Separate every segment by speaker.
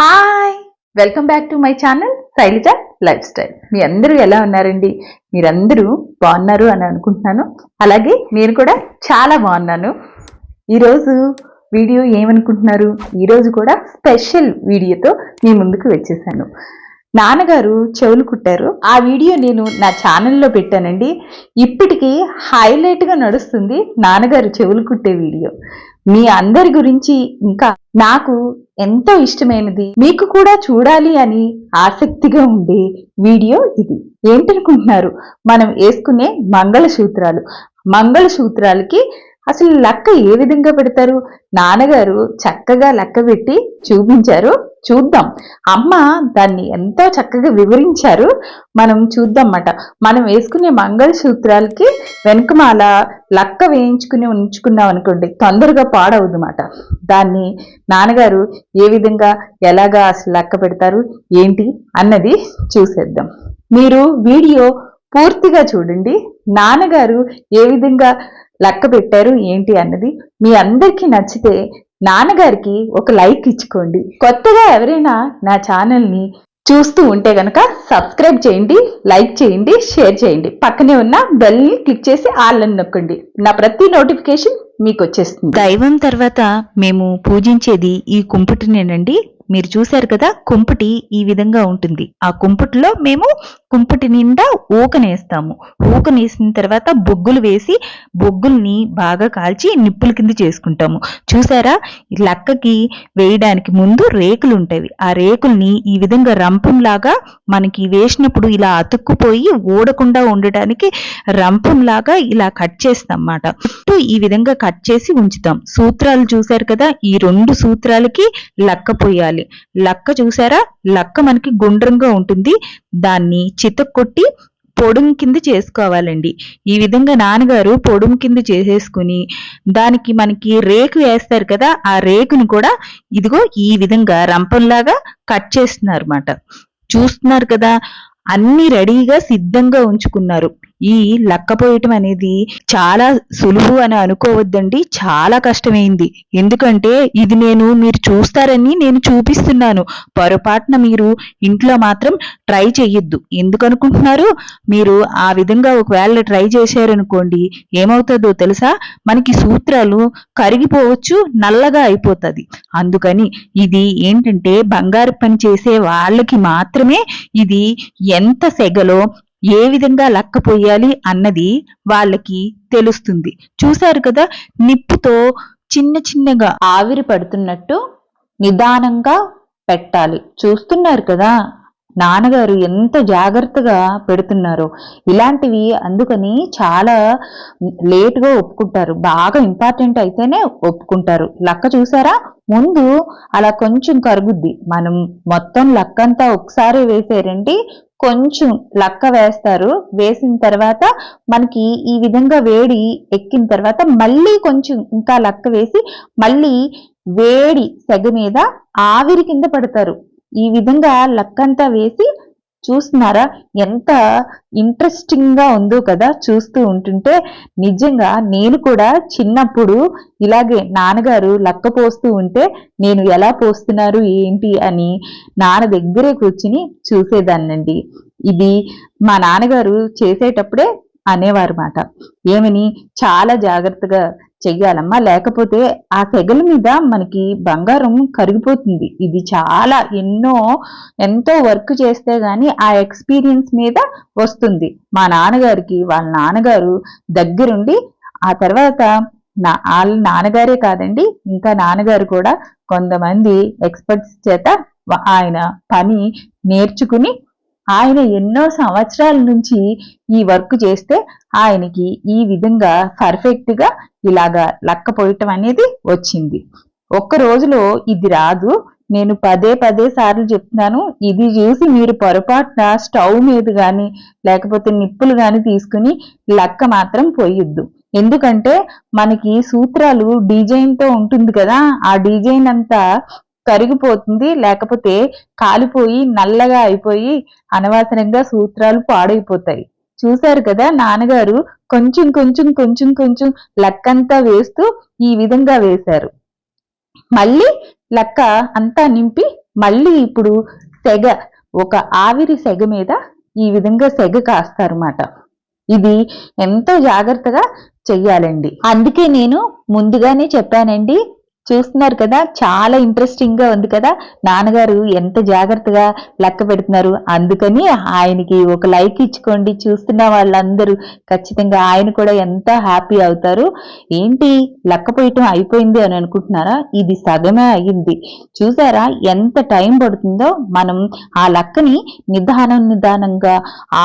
Speaker 1: Hi welcome back to my channel Shailaja lifestyle మీ అందరూ ఎలా ఉన్నారండి? మీరందరూ బాగున్నారు అని అనుకుంటున్నాను. అలాగే నేను కూడా చాలా బాగున్నాను. ఈరోజు వీడియో ఏమనుకుంటున్నారు? ఈరోజు కూడా స్పెషల్ వీడియోతో మీ ముందుకు వచ్చేసాను. నాన్నగారు చెవులు కుట్టారు. ఆ వీడియో నేను నా ఛానల్లో పెట్టానండి. ఇప్పటికీ హైలైట్గా నడుస్తుంది నాన్నగారు చెవులు కుట్టే వీడియో. మీ అందరి గురించి ఇంకా నాకు ఎంతో ఇష్టమైనది. మీకు కూడా చూడాలి అని ఆసక్తిగా ఉండే వీడియో ఇది. ఏంటనుకుంటున్నారు? మనం వేసుకునే మంగళసూత్రాలు. మంగళసూత్రాలకి అసలు లక్క ఏ విధంగా పెడతారు? నాన్నగారు చక్కగా లక్క పెట్టి చూపించారు. చూద్దాం. అమ్మ దాన్ని ఎంతో చక్కగా వివరించారు. మనం చూద్దాం మనం వేసుకునే మంగళసూత్రాలకి వెనుకమాల లక్క వేయించుకుని ఉంచుకున్నాం అనుకోండి తొందరగా పాడవద్దన్నమాట దాన్ని నాన్నగారు ఏ విధంగా ఎలాగా అసలు లక్క పెడతారు ఏంటి అన్నది చూసేద్దాం. మీరు వీడియో పూర్తిగా చూడండి. నాన్నగారు ఏ విధంగా లెక్క పెట్టారు ఏంటి అన్నది మీ అందరికీ నచ్చితే నాన్నగారికి ఒక లైక్ ఇచ్చుకోండి. కొత్తగా ఎవరైనా నా ఛానల్ని చూస్తూ ఉంటే గనక సబ్స్క్రైబ్ చేయండి లైక్ చేయండి షేర్ చేయండి. పక్కనే ఉన్న బెల్ని క్లిక్ చేసి ఆళ్ళని నొక్కండి. నా ప్రతి నోటిఫికేషన్ మీకు వచ్చేస్తుంది
Speaker 2: దైవం తర్వాత మేము పూజించేది ఈ కుంపుటినేనండి. మీరు చూశారు కదా కుంపటి ఈ విధంగా ఉంటుంది. ఆ కుంపటిలో మేము కుంపటి నిండా ఊకనేస్తాము. ఊకనేసిన తర్వాత బొగ్గులు వేసి బొగ్గుల్ని బాగా కాల్చి నిప్పుల కింద చేసుకుంటాము. చూసారా? లక్కకి వేయడానికి ముందు రేకులు ఉంటాయి. ఆ రేకుల్ని ఈ విధంగా రంపంలాగా మనకి వేసినప్పుడు ఇలా అతుక్కుపోయి ఊడకుండా ఉండటానికి రంపంలాగా ఇలా కట్ చేస్తాం అన్నమాట ఈ విధంగా కట్ చేసి ఉంచుతాం. సూత్రాలు చూశారు కదా? ఈ రెండు సూత్రాలకి లక్క పోయాలి. లక్క చూసారా? లక్క మనకి గుండ్రంగా ఉంటుంది. దాన్ని చితక్కొట్టి పొడుము కింద చేసుకోవాలండి. ఈ విధంగా నాన్నగారు పొడుము కింద చేసేసుకుని దానికి మనకి రేకు వేస్తారు కదా ఆ రేకును కూడా ఇదిగో ఈ విధంగా రంపంలాగా కట్ చేస్తున్నారు అన్నమాట చూస్తున్నారు కదా అన్ని రెడీగా సిద్ధంగా ఉంచుకున్నారు. ఈ లక్కపోయటం అనేది చాలా సులువు అని అనుకోవద్దండి. చాలా కష్టమైంది. ఎందుకంటే ఇది నేను మీరు చూస్తారని నేను చూపిస్తున్నాను. పొరపాటున మీరు ఇంట్లో మాత్రం ట్రై చెయ్యొద్దు. ఎందుకు అనుకుంటున్నారు? మీరు ఆ విధంగా ఒకవేళ ట్రై చేశారనుకోండి ఏమవుతుందో తెలుసా? మనకి సూత్రాలు కరిగిపోవచ్చు నల్లగా అయిపోతుంది. అందుకని ఇది ఏంటంటే బంగారు పని చేసే వాళ్ళకి మాత్రమే ఇది ఎంత సెగలో ఏ విధంగా లక్కపోయాలి అన్నది వాళ్ళకి తెలుస్తుంది. చూశారు కదా నిప్పుతో చిన్న చిన్నగా ఆవిరి పడుతున్నట్టు నిదానంగా పెట్టాలి. చూస్తున్నారు కదా నాన్నగారు ఎంత జాగ్రత్తగా పెడుతున్నారు. ఇలాంటివి అందుకని చాలా లేటుగా ఒప్పుకుంటారు. బాగా ఇంపార్టెంట్ అయితేనే ఒప్పుకుంటారు. లక్క చూసారా? ముందు అలా కొంచెం కరుగుద్ది. మనం మొత్తం లక్కంతా ఒకసారి వేసారండి కొంచెం లక్క వేస్తారు. వేసిన తర్వాత మనకి ఈ విధంగా వేడి ఎక్కిన తర్వాత మళ్ళీ కొంచెం ఇంకా లక్క వేసి మళ్ళీ వేడి సెగ మీద ఆవిరి కింద పడతారు. ఈ విధంగా లక్కంతా వేసి చూస్తున్నారా? ఎంత ఇంట్రెస్టింగ్గా ఉందో కదా చూస్తూ ఉంటుంటే నిజంగా నేను కూడా చిన్నప్పుడు ఇలాగే నాన్నగారు లక్క పోస్తూ ఉంటే నేను ఎలా పోస్తున్నారు ఏంటి అని నాన్న దగ్గరే కూర్చుని చూసేదాన్నండి. ఇది మా నాన్నగారు చేసేటప్పుడే అనేవారు మాట. ఏమని? చాలా జాగ్రత్తగా చెయ్యాలమ్మా. లేకపోతే ఆ సెగల మీద మనకి బంగారం కరిగిపోతుంది. ఇది చాలా ఎన్నో ఎంతో వర్క్ చేస్తే గాని ఆ ఎక్స్పీరియన్స్ మీద వస్తుంది. మా నాన్నగారికి వాళ్ళ నాన్నగారు దగ్గరుండి ఆ తర్వాత నా వాళ్ళ నాన్నగారే కాదండి ఇంకా నాన్నగారు కూడా కొంతమంది ఎక్స్పర్ట్స్ చేత ఆయన పని నేర్చుకుని ఆయన ఎన్నో సంవత్సరాల నుంచి ఈ వర్క్ చేస్తే ఆయనకి ఈ విధంగా పర్ఫెక్ట్గా ఇలాగా ఇలాగా లక్కపోయటం అనేది వచ్చింది. ఒక్క రోజులో ఇది రాదు. నేను పదే పదే సార్లు చెప్తున్నాను ఇది చూసి మీరు పొరపాటున స్టవ్ మీద కానీ లేకపోతే నిప్పులు కానీ తీసుకుని లక్క మాత్రం పోయొద్దు. ఎందుకంటే మనకి సూత్రాలు డిజైన్తో ఉంటుంది కదా ఆ డిజైన్ అంతా కరిగిపోతుంది లేకపోతే కాలిపోయి నల్లగా అయిపోయి అనవసరంగా సూత్రాలు పాడైపోతాయి. చూశారు కదా నాన్నగారు? కొంచెం కొంచెం కొంచెం కొంచెం లక్కంతా వేస్తూ ఈ విధంగా వేశారు. మళ్ళీ లక్క అంతా నింపి మళ్ళీ ఇప్పుడు సెగ ఒక ఆవిరి సెగ మీద ఈ విధంగా సెగ కాస్తారన్నమాట. ఇది ఎంతో జాగ్రత్తగా చెయ్యాలండి. అందుకే నేను ముందుగానే చెప్పానండి చూస్తున్నారు కదా చాలా ఇంట్రెస్టింగ్గా ఉంది కదా. నాన్నగారు ఎంత జాగ్రత్తగా లెక్క పెడుతున్నారు. అందుకని ఆయనకి ఒక లైక్ ఇచ్చుకోండి చూస్తున్న వాళ్ళందరూ. ఖచ్చితంగా ఆయన కూడా ఎంత హ్యాపీ అవుతారు. ఏంటి లెక్క పోయటం అయిపోయింది అని అనుకుంటున్నారా? ఇది సగమే అయ్యింది. చూసారా ఎంత టైం పడుతుందో మనం ఆ లెక్కని నిదానం నిదానంగా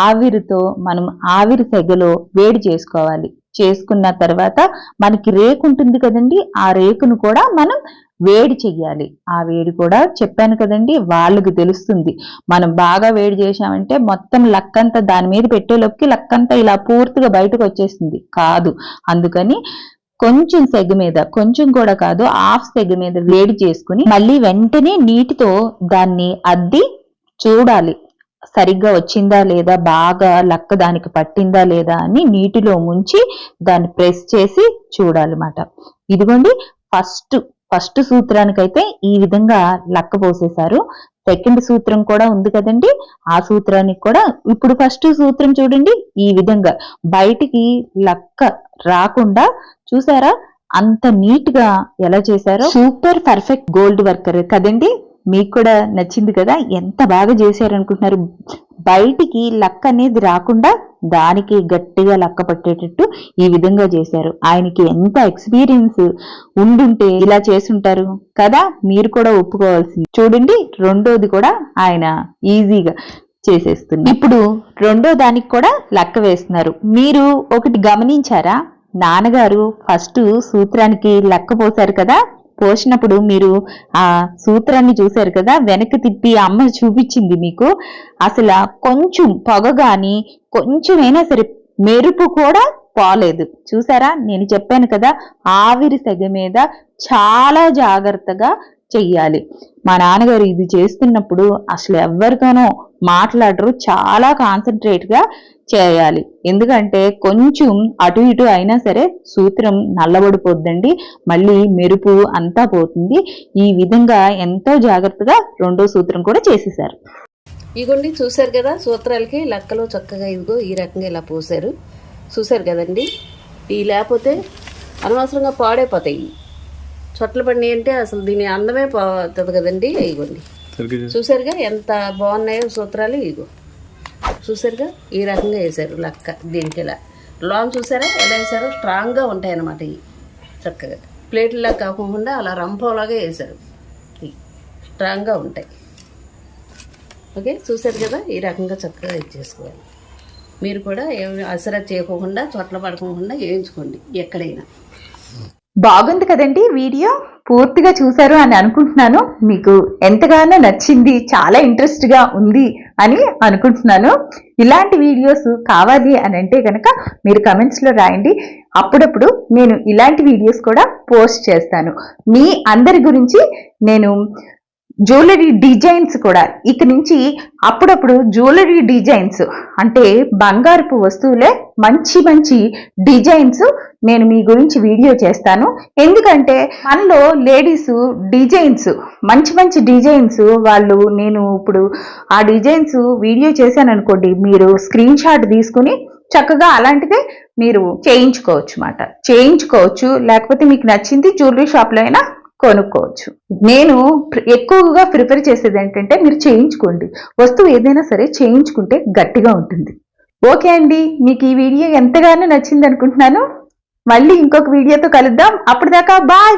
Speaker 2: ఆవిరితో మనం ఆవిరి సెగలో వేడి చేసుకోవాలి. చేసుకున్న తర్వాత మనకి రేకు ఉంటుంది కదండి ఆ రేకును కూడా మనం వేడి చెయ్యాలి. ఆ వేడి కూడా చెప్పాను కదండి వాళ్ళకి తెలుస్తుంది. మనం బాగా వేడి చేశామంటే మొత్తం లక్కంతా దాని మీద పెట్టేలోకి లక్కంతా ఇలా పూర్తిగా బయటకు వచ్చేసింది కాదు. అందుకని కొంచెం సెగ మీద కొంచెం కూడా కాదు హాఫ్ సెగ మీద వేడి చేసుకుని మళ్ళీ వెంటనే నీటితో దాన్ని అద్ది చూడాలి. సరిగ్గా వచ్చిందా లేదా బాగా లక్క దానికి పట్టిందా లేదా అని నీటిలో ముంచి దాన్ని ప్రెస్ చేసి చూడాలన్నమాట. ఇదిగోండి ఫస్ట్ ఫస్ట్ సూత్రానికైతే ఈ విధంగా లక్క పోసేశారు. సెకండ్ సూత్రం కూడా ఉంది కదండి ఆ సూత్రానికి కూడా ఇప్పుడు ఫస్ట్ సూత్రం చూడండి ఈ విధంగా బయటికి లక్క రాకుండా చూసారా అంత నీట్గా ఎలా చేశారో. Super perfect. గోల్డ్ వర్కర్ కదండి మీకు కూడా నచ్చింది కదా? ఎంత బాగా చేశారనుకుంటున్నారు? బయటికి లక్క అనేది రాకుండా దానికి గట్టిగా లక్క పట్టేటట్టు ఈ విధంగా చేశారు. ఆయనకి ఎంత ఎక్స్పీరియన్స్ ఉండుంటే ఇలా చేసుంటారు కదా? మీరు కూడా ఒప్పుకోవాల్సింది. చూడండి రెండోది కూడా ఆయన ఈజీగా చేసేస్తుంది ఇప్పుడు రెండో దానికి కూడా లెక్క వేస్తున్నారు. మీరు ఒకటి గమనించారా? నాన్నగారు ఫస్ట్ సూత్రానికి లెక్క పోశారు కదా? పోసినప్పుడు మీరు ఆ సూత్రాన్ని చూశారు కదా? వెనక్కి తిప్పి అమ్మ చూపించింది మీకు. అసలు కొంచెం పొగ కానీ కొంచెమైనా సరే మెరుపు కూడా పోలేదు. చూసారా? నేను చెప్పాను కదా ఆవిరి సెగ మీద చాలా జాగ్రత్తగా చెయ్యాలి. మా నాన్నగారు ఇది చేస్తున్నప్పుడు అసలు ఎవరితోనో మాట్లాడరు చాలా కాన్సన్ట్రేట్గా చేయాలి. ఎందుకంటే కొంచెం అటు ఇటు అయినా సరే సూత్రం నల్లబడిపోద్దండి మళ్ళీ మెరుపు అంతా పోతుంది. ఈ విధంగా ఎంతో జాగ్రత్తగా రెండో సూత్రం కూడా చేసేసారు
Speaker 3: ఇగోండి చూశారు కదా సూత్రాలకి లెక్కలో చక్కగా ఇదిగో ఈ రకంగా ఇలా పోసారు చూశారు కదండి? ఈ లేకపోతే అనవసరంగా పాడైపోతాయి. చొట్ల పడినాయి అంటే అసలు దీని అందమే పోతుంది కదండి ఇగోండి. చూసారుగా ఎంత బాగున్నాయో సూత్రాలు ఇగో. చూసారుగా? ఈ రకంగా వేశారు లెక్క దీనికి ఇలా. లాంగ్ చూసారా? ఎలా వేశారో? స్ట్రాంగ్గా ఉంటాయి అన్నమాట ఇవి. చక్కగా. ప్లేట్లా కాకుండా అలా రంపంలాగా ఇవి స్ట్రాంగ్గా ఉంటాయి. ఓకే? చూశారు కదా? ఈ రకంగా చక్కగా ఇచ్చేసుకోవాలి మీరు కూడా ఏమి అసర చేయకుండా చోట్ల పడకుండా వేయించుకోండి ఎక్కడైనా.
Speaker 2: బాగుంది కదండి వీడియో? పూర్తిగా చూశారు అని అనుకుంటున్నాను. మీకు ఎంతగానో నచ్చింది చాలా ఇంట్రెస్ట్గా ఉంది అని అనుకుంటున్నాను. ఇలాంటి వీడియోస్ కావాలి అని అంటే కనుక మీరు కమెంట్స్లో రాయండి. అప్పుడప్పుడు నేను ఇలాంటి వీడియోస్ కూడా పోస్ట్ చేస్తాను. మీ అందరి గురించి నేను జ్యువెలరీ డిజైన్స్ కూడా ఇక నుంచి అప్పుడప్పుడు జ్యువెలరీ డిజైన్స్ అంటే బంగారపు వస్తువులే మంచి మంచి డిజైన్స్ నేను మీ గురించి వీడియో చేస్తాను. ఎందుకంటే మనలో లేడీస్ డిజైన్స్ మంచి మంచి డిజైన్స్ వాళ్ళు నేను ఇప్పుడు ఆ డిజైన్స్ వీడియో చేశాను అనుకోండి మీరు స్క్రీన్ షాట్ తీసుకుని చక్కగా అలాంటిదే మీరు చేయించుకోవచ్చు అన్నమాట. చేయించుకోవచ్చు లేకపోతే మీకు నచ్చింది జ్యువెలరీ షాప్లో అయినా కొనుక్కోవచ్చు. నేను ఎక్కువగా ప్రిఫర్ చేసేది ఏంటంటే మీరు చేయించుకోండి. వస్తువు ఏదైనా సరే చేయించుకుంటే గట్టిగా ఉంటుంది. ఓకే అండి మీకు ఈ వీడియో ఎంతగానో నచ్చింది అనుకుంటున్నాను మళ్ళీ ఇంకొక వీడియోతో కలుద్దాం. అప్పటిదాకా బాయ్!